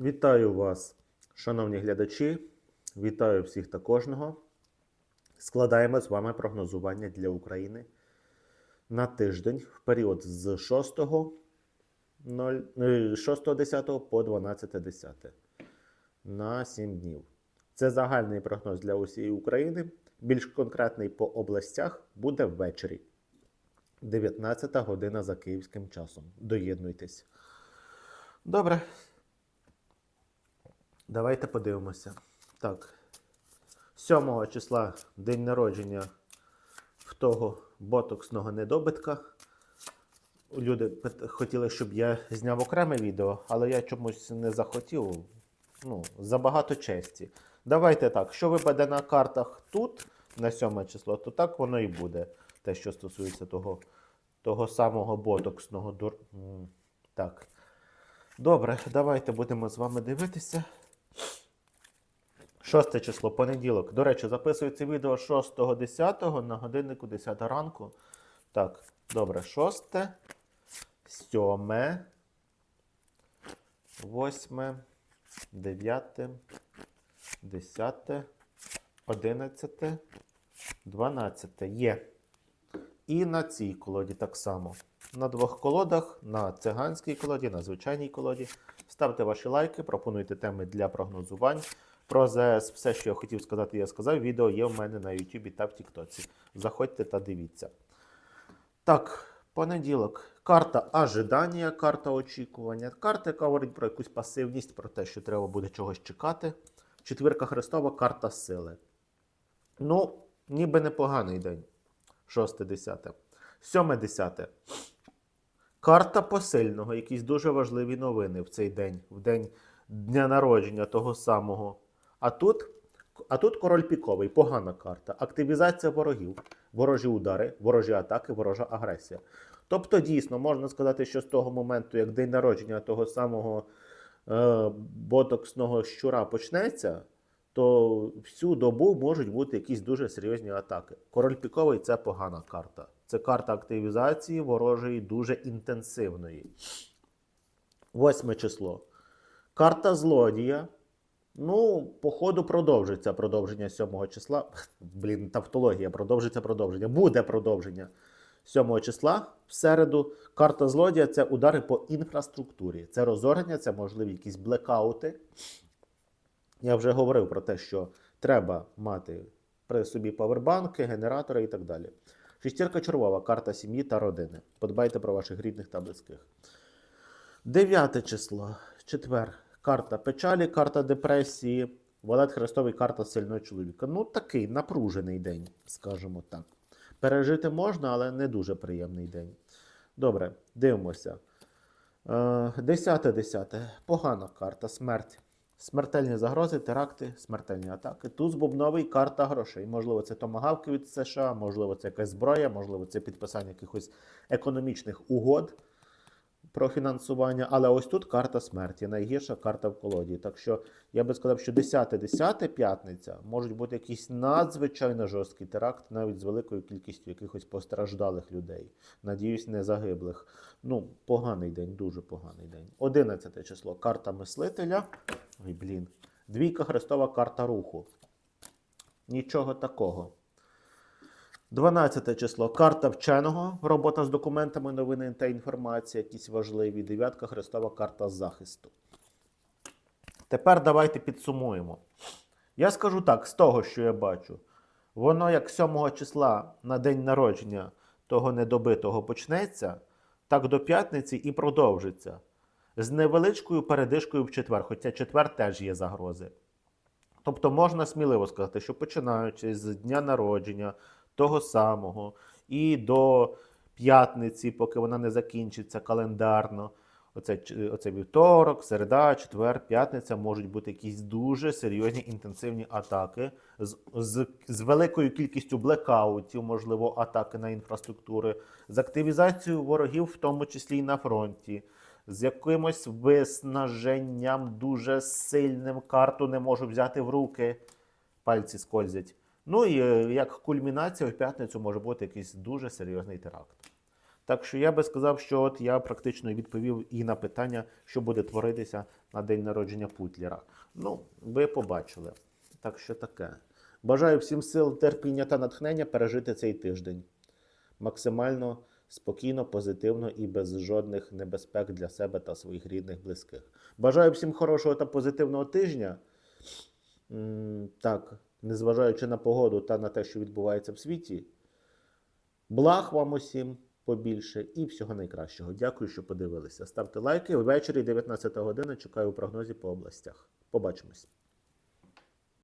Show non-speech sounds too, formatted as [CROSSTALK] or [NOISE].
Вітаю вас, шановні глядачі. Вітаю всіх та кожного. Складаємо з вами прогнозування для України на тиждень в період з 6 0, е, 6.10 по 12.10 на 7 днів. Це загальний прогноз для усієї України. Більш конкретний по областях буде ввечері. 19 година за київським часом. Доєднуйтесь. Добре. Давайте подивимося. Так. 7 числа день народження в того ботоксного недобитка. Люди хотіли, щоб я зняв окреме відео, але я чомусь не захотів. Ну, забагато честі. Давайте так, що випаде на картах тут на 7 число, то так воно і буде. Те, що стосується того, того самого ботоксного. дур- Так. Добре, давайте будемо з вами дивитися. Шосте число, понеділок. До речі, записую це відео 6.10 на годиннику 10 ранку. Так, добре, шосте, сьоме, восьме, дев'яте, десяте, одинадцяте, дванадцяте. Є. І на цій колоді так само. На двох колодах, на циганській колоді, на звичайній колоді. Ставте ваші лайки, пропонуйте теми для прогнозувань. Про ЗС все, що я хотів сказати, я сказав. Відео є в мене на YouTube та в Тіктоці. Заходьте та дивіться. Так, понеділок. Карта ожидання, карта очікування. Карта, яка говорить про якусь пасивність, про те, що треба буде чогось чекати. Четвірка Христова, карта сили. Ну, ніби непоганий день. Шосте, десяте. Сьоме, десяте. Карта посильного, якісь дуже важливі новини в цей день, в день дня народження того самого. А тут, а тут король піковий, погана карта. Активізація ворогів, ворожі удари, ворожі атаки, ворожа агресія. Тобто, дійсно, можна сказати, що з того моменту, як день народження того самого е, ботоксного щура почнеться, то всю добу можуть бути якісь дуже серйозні атаки. Король піковий це погана карта. Це карта активізації ворожої дуже інтенсивної. Восьме число. Карта злодія. Ну, по ходу продовжиться продовження 7 числа. [LAUGHS] Блін, тавтологія, продовжиться продовження. Буде продовження 7 числа. В середу карта злодія це удари по інфраструктурі. Це розорення, це можливі якісь блекаути. Я вже говорив про те, що треба мати при собі павербанки, генератори і так далі. Шестірка червова, карта сім'ї та родини. Подбайте про ваших рідних та близьких. Дев'яте число, четвер. Карта печалі, карта депресії, Валет Христовий, карта сильного чоловіка. Ну, такий напружений день, скажімо так. Пережити можна, але не дуже приємний день. Добре, дивимося. Е, Десяте, десяте. Погана карта, смерть. Смертельні загрози, теракти, смертельні атаки. Туз бубновий, карта грошей. Можливо, це томагавки від США, можливо, це якась зброя, можливо, це підписання якихось економічних угод про фінансування. Але ось тут карта смерті, найгірша карта в колоді. Так що я би сказав, що 10-10 п'ятниця можуть бути якийсь надзвичайно жорсткий теракт, навіть з великою кількістю якихось постраждалих людей. Надіюсь, не загиблих. Ну, поганий день, дуже поганий день. 11 число. Карта мислителя. Ой, блін. Двійка Христова карта руху. Нічого такого. 12 число. Карта вченого. Робота з документами, новини та інформація, якісь важливі. Дев'ятка Христова карта захисту. Тепер давайте підсумуємо. Я скажу так, з того, що я бачу. Воно як 7 числа на день народження того недобитого почнеться, так до п'ятниці і продовжиться. З невеличкою передишкою в четвер, хоча четвер теж є загрози. Тобто можна сміливо сказати, що починаючи з дня народження того самого і до п'ятниці, поки вона не закінчиться календарно, оце, оце вівторок, середа, четвер, п'ятниця можуть бути якісь дуже серйозні інтенсивні атаки з, з, з великою кількістю блекаутів, можливо, атаки на інфраструктури, з активізацією ворогів, в тому числі і на фронті. З якимось виснаженням дуже сильним карту не можу взяти в руки, пальці скользять. Ну і е, як кульмінація в п'ятницю може бути якийсь дуже серйозний теракт. Так що я би сказав, що от я практично відповів і на питання, що буде творитися на день народження Путлера. Ну, ви побачили. Так що таке. Бажаю всім сил, терпіння та натхнення пережити цей тиждень. Максимально спокійно, позитивно і без жодних небезпек для себе та своїх рідних, близьких. Бажаю всім хорошого та позитивного тижня. Так, незважаючи на погоду та на те, що відбувається в світі. Благ вам усім побільше і всього найкращого. Дякую, що подивилися. Ставте лайки. Ввечері 19 година чекаю у прогнозі по областях. Побачимось.